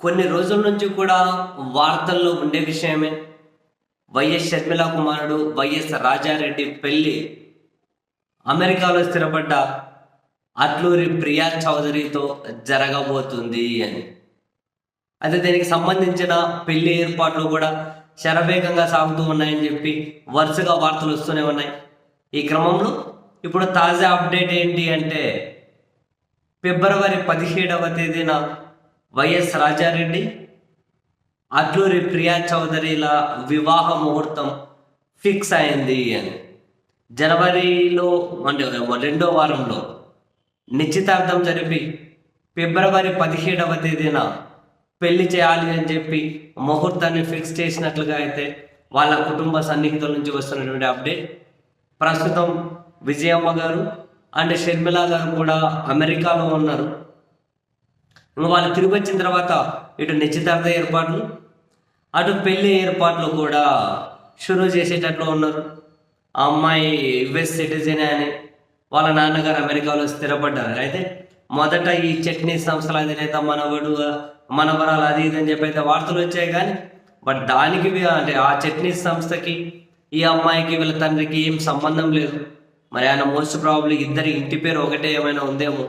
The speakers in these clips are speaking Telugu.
కొన్ని రోజుల నుంచి కూడా వార్తల్లో ఉండే విషయమే. వైఎస్ షర్మిల కుమారుడు వైఎస్ రాజారెడ్డి పెళ్ళి అమెరికాలో స్థిరపడ్డ అట్లూరి ప్రియా చౌదరితో జరగబోతుంది అని. అయితే దీనికి సంబంధించిన పెళ్ళి ఏర్పాట్లు కూడా శరవేగంగా సాగుతూ ఉన్నాయని చెప్పి వరుసగా వార్తలు వస్తూనే ఉన్నాయి. ఈ క్రమంలో ఇప్పుడు తాజా అప్డేట్ ఏంటి అంటే ఫిబ్రవరి పదిహేడవ తేదీన వైఎస్ రాజారెడ్డి అట్లూరి ప్రియా చౌదరిల వివాహ ముహూర్తం ఫిక్స్ అయింది అని. జనవరిలో అంటే రెండో వారంలో నిశ్చితార్థం జరిపి ఫిబ్రవరి పదిహేడవ తేదీన పెళ్ళి చేయాలి అని చెప్పి ముహూర్తాన్ని ఫిక్స్ చేసినట్లుగా అయితే వాళ్ళ కుటుంబ సన్నిహితుల నుంచి వస్తున్నటువంటి అప్డేట్. ప్రస్తుతం విజయమ్మ గారు అండ్ షర్మిల గారు కూడా అమెరికాలో ఉన్నారు. ఇంకా వాళ్ళు తిరిగి వచ్చిన తర్వాత ఇటు నిశ్చితార్థ ఏర్పాట్లు అటు పెళ్ళి ఏర్పాట్లు కూడా షురూ చేసేటట్లు ఉన్నారు. ఆ అమ్మాయి యుఎస్ సిటిజన్ అని వాళ్ళ నాన్నగారు అమెరికాలో స్థిరపడ్డారు. అయితే మొదట ఈ చట్నీ సంస్థల అధినేత మనవడు మనవరాలు అది ఇది అని చెప్పి అయితే వార్తలు వచ్చాయి కానీ బట్ దానికి అంటే ఆ చట్నీ సంస్థకి ఈ అమ్మాయికి వీళ్ళ తండ్రికి ఏం సంబంధం లేదు. మరి ఆయన మోస్ట్ ప్రాబ్లీ ఇద్దరి ఇంటి పేరు ఒకటే ఏమైనా ఉందేమో.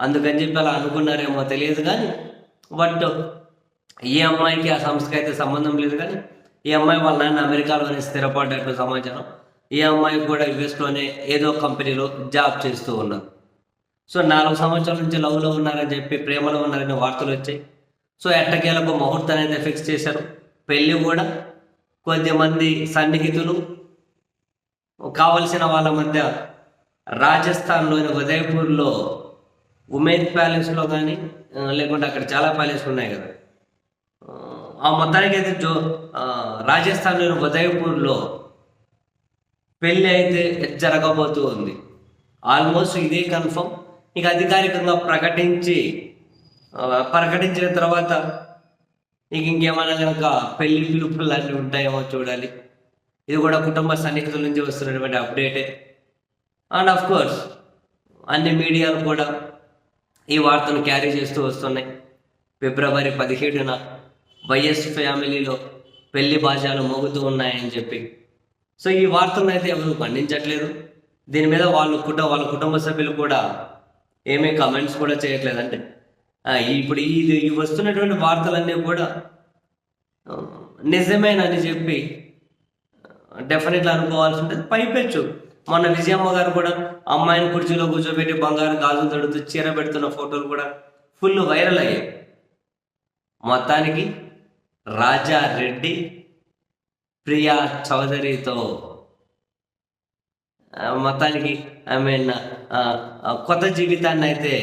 అందుకని చెప్పి అలా అనుకున్నారేమో తెలియదు కానీ బట్ ఈ అమ్మాయికి ఆ సంస్థకి అయితే సంబంధం లేదు కానీ ఈ అమ్మాయి వాళ్ళ నాన్న అమెరికాలోనే స్థిరపడ్డట్లు సమాచారం. ఈ అమ్మాయి కూడా యుఎస్లోనే ఏదో కంపెనీలో జాబ్ చేస్తూ ఉన్నారు. సో నాలుగు సంవత్సరాల నుంచి లవ్లో ఉన్నారని చెప్పి ప్రేమలో ఉన్నారని వార్తలు వచ్చాయి. సో ఎట్టకేలకు ముహూర్తం అయితే ఫిక్స్ చేశారు. పెళ్ళి కూడా కొద్దిమంది సన్నిహితులు కావలసిన వాళ్ళ మధ్య రాజస్థాన్లోని ఉదయపూర్లో ఉమేద్ ప్యాలెస్లో కానీ లేకుంటే అక్కడ చాలా ప్యాలెస్లు ఉన్నాయి కదా. ఆ, మొత్తానికి అయితే జో రాజస్థాన్లోని ఉదయపూర్లో పెళ్ళి అయితే జరగబోతూ ఉంది. ఆల్మోస్ట్ ఇదే కన్ఫర్మ్. ఇక అధికారికంగా ప్రకటించి ప్రకటించిన తర్వాత ఇక ఇంకేమైనా కనుక పెళ్ళి పిలుపులు లాంటివి ఉంటాయేమో చూడాలి. ఇది కూడా కుటుంబ సన్నిహితుల నుంచి వస్తున్నటువంటి అప్డేటే. అండ్ ఆఫ్ కోర్స్ అన్ని మీడియాలు కూడా ఈ వార్తను క్యారీ చేస్తూ వస్తున్నాయి. ఫిబ్రవరి పదిహేడున వైఎస్ ఫ్యామిలీలో పెళ్ళి బాజాలు మోగుతూ ఉన్నాయని చెప్పి. సో ఈ వార్తను అయితే ఎవరు ఖండించట్లేదు. దీని మీద వాళ్ళు కుటుంబ వాళ్ళ కుటుంబ సభ్యులు కూడా ఏమీ కమెంట్స్ కూడా చేయట్లేదు. అంటే ఇప్పుడు ఈ వస్తున్నటువంటి వార్తలన్నీ కూడా నిజమేనని చెప్పి డెఫినెట్గా అనుకోవాల్సి ఉంటుంది. పైపెచ్చు. మొన్న విజయమ్మ గారు కూడా అమ్మాయిని కుర్చీలో కూర్చోబెట్టి బంగారు గాజులు తడుతూ చీర పెడుతున్న ఫోటోలు కూడా ఫుల్ వైరల్ అయ్యాయి. మొత్తానికి రాజా రెడ్డి ప్రియా చౌదరితో మొత్తానికి ఐ మీన్ కొత్త జీవితాన్ని అయితే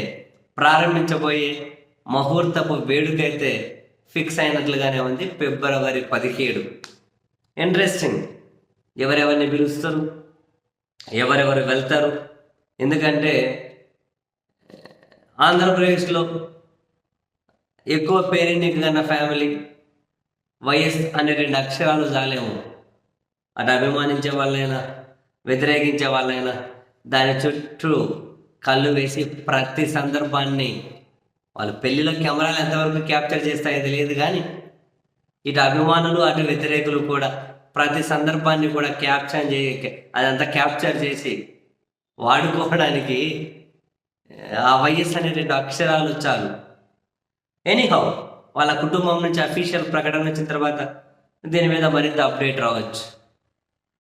ప్రారంభించబోయే ముహూర్తపు వేడుక అయితే ఫిక్స్ అయినట్లుగానే ఉంది. ఫిబ్రవరి పదిహేడు. ఇంట్రెస్టింగ్ ఎవరెవరిని పిలుస్తారు? ఎవరెవరు వెళ్తారు? ఎందుకంటే ఆంధ్రప్రదేశ్లో ఎక్కువ పేరెంటింగ్ కన్న ఫ్యామిలీ వైఎస్ అనే రెండు అక్షరాలు చాలేము అటు అభిమానించే వాళ్ళైనా వ్యతిరేకించే వాళ్ళైనా దాని చుట్టూ కళ్ళు వేసి ప్రతి సందర్భాన్ని వాళ్ళ పెళ్ళిలో కెమెరాలు ఎంతవరకు క్యాప్చర్ చేస్తాయో తెలియదు కానీ ఇటు అభిమానులు అటు వ్యతిరేకులు కూడా ప్రతి సందర్భాన్ని కూడా క్యాప్చర్ చే అదంతా క్యాప్చర్ చేసి వాడుకోవడానికి ఆ వైఎస్ అనే రెండు అక్షరాలు చాలు. ఎనీహౌ వాళ్ళ కుటుంబం నుంచి అఫీషియల్ ప్రకటన వచ్చిన తర్వాత దీని మీద మరింత అప్డేట్ రావచ్చు.